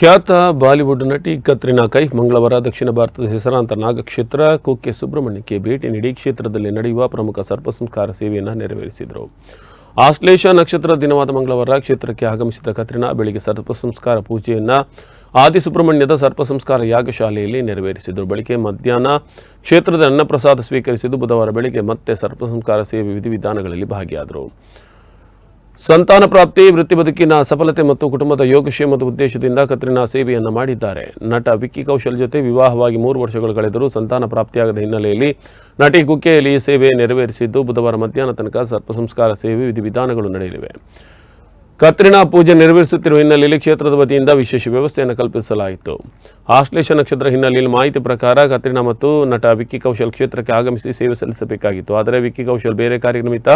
ಖ್ಯಾತ ಬಾಲಿವುಡ್ ನಟಿ ಕತ್ರಿನಾ ಕೈಫ್ ಮಂಗಳವಾರ ದಕ್ಷಿಣ ಭಾರತದ ಹೆಸರಾಂತ ನಾಗಕ್ಷೇತ್ರ, ಕುಕ್ಕೆ ಸುಬ್ರಹ್ಮಣ್ಯಕ್ಕೆ ಭೇಟಿ ನೀಡಿ ಕ್ಷೇತ್ರದಲ್ಲಿ ನಡೆಯುವ ಪ್ರಮುಖ ಸರ್ಪಸಂಸ್ಕಾರ ಸೇವೆಯನ್ನು ನೆರವೇರಿಸಿದರು. ಆಶ್ಲೇಷ ನಕ್ಷತ್ರ ದಿನವಾದ ಮಂಗಳವಾರ ಕ್ಷೇತ್ರಕ್ಕೆ ಆಗಮಿಸಿದ ಕತ್ರಿನಾ ಬೆಳಿಗ್ಗೆ ಸರ್ಪಸಂಸ್ಕಾರ ಪೂಜೆಯನ್ನು ಆದಿಸುಬ್ರಹ್ಮಣ್ಯದ ಸರ್ಪ ಸಂಸ್ಕಾರ ಯಾಗಶಾಲೆಯಲ್ಲಿ ನೆರವೇರಿಸಿದರು. ಬಳಿಕ ಮಧ್ಯಾಹ್ನ ಕ್ಷೇತ್ರದ ಅನ್ನಪ್ರಸಾದ ಸ್ವೀಕರಿಸಿದ್ದು ಬುಧವಾರ ಬೆಳಿಗ್ಗೆ ಮತ್ತೆ ಸರ್ಪಸಂಸ್ಕಾರ ಸೇವೆ ವಿಧಿವಿಧಾನಗಳಲ್ಲಿ ಭಾಗಿಯಾದರು. ಸಂತಾನ ಪ್ರಾಪ್ತಿ, ವೃತ್ತಿ ಬದುಕಿನ ಸಫಲತೆ ಮತ್ತು ಕುಟುಂಬದ ಯೋಗಕ್ಷೇಮದ ಉದ್ದೇಶದಿಂದ ಕತ್ರಿನಾ ಸೇವೆಯನ್ನು ಮಾಡಿದ್ದಾರೆ. ನಟ ವಿಕ್ಕಿ ಕೌಶಲ್ ಜೊತೆ ವಿವಾಹವಾಗಿ ಮೂರು ವರ್ಷಗಳು ಕಳೆದರೂ ಸಂತಾನ ಪ್ರಾಪ್ತಿಯಾಗದ ಹಿನ್ನೆಲೆಯಲ್ಲಿ ನಟಿ ಕುಕ್ಕೆಯಲ್ಲಿ ಸೇವೆ ನೆರವೇರಿಸಿದ್ದು ಬುಧವಾರ ಮಧ್ಯಾಹ್ನ ತನಕ ಸರ್ಪ ಸಂಸ್ಕಾರ ಸೇವೆ ವಿಧಿವಿಧಾನಗಳು ನಡೆಯಲಿವೆ. ಕತ್ರಿನಾ ಪೂಜೆ ನೆರವೇರಿಸುತ್ತಿರುವ ಹಿನ್ನೆಲೆಯಲ್ಲಿ ಕ್ಷೇತ್ರದ ವತಿಯಿಂದ ವಿಶೇಷ ವ್ಯವಸ್ಥೆಯನ್ನು ಕಲ್ಪಿಸಲಾಯಿತು. ಆಶ್ಲೇಷ ನಕ್ಷತ್ರ ಹಿನ್ನೆಲೆಯಲ್ಲಿ ಮಾಹಿತಿ ಪ್ರಕಾರ ಕತ್ರಿನಾ ಮತ್ತು ನಟ ವಿಕ್ಕಿ ಕೌಶಲ್ ಕ್ಷೇತ್ರಕ್ಕೆ ಆಗಮಿಸಿ ಸೇವೆ ಸಲ್ಲಿಸಬೇಕಾಗಿತ್ತು. ಆದರೆ ವಿಕ್ಕಿ ಕೌಶಲ್ ಬೇರೆ ಕಾರ್ಯ ನಿಮಿತ್ತ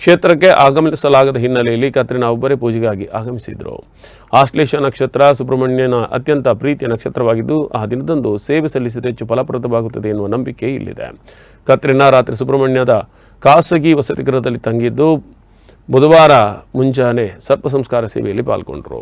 ಕ್ಷೇತ್ರಕ್ಕೆ ಆಗಮಿಸಲಾಗದ ಹಿನ್ನೆಲೆಯಲ್ಲಿ ಕತ್ರಿನಾ ಒಬ್ಬರೇ ಪೂಜೆಗಾಗಿ ಆಗಮಿಸಿದರು. ಆಶ್ಲೇಷ ನಕ್ಷತ್ರ ಸುಬ್ರಹ್ಮಣ್ಯನ ಅತ್ಯಂತ ಪ್ರೀತಿಯ ನಕ್ಷತ್ರವಾಗಿದ್ದು, ಆ ದಿನದಂದು ಸೇವೆ ಸಲ್ಲಿಸಿದರೆ ಹೆಚ್ಚು ಫಲಪ್ರದವಾಗುತ್ತದೆ ಎನ್ನುವ ನಂಬಿಕೆ ಇಲ್ಲಿದೆ. ಕತ್ರಿನಾ ರಾತ್ರಿ ಸುಬ್ರಹ್ಮಣ್ಯದ ಖಾಸಗಿ ವಸತಿ ಗೃಹದಲ್ಲಿ ತಂಗಿದ್ದು ಬುಧವಾರ ಮುಂಜಾನೆ ಸರ್ಪ ಸಂಸ್ಕಾರ ಸೇವೆಯಲ್ಲಿ ಪಾಲ್ಗೊಂಡರು.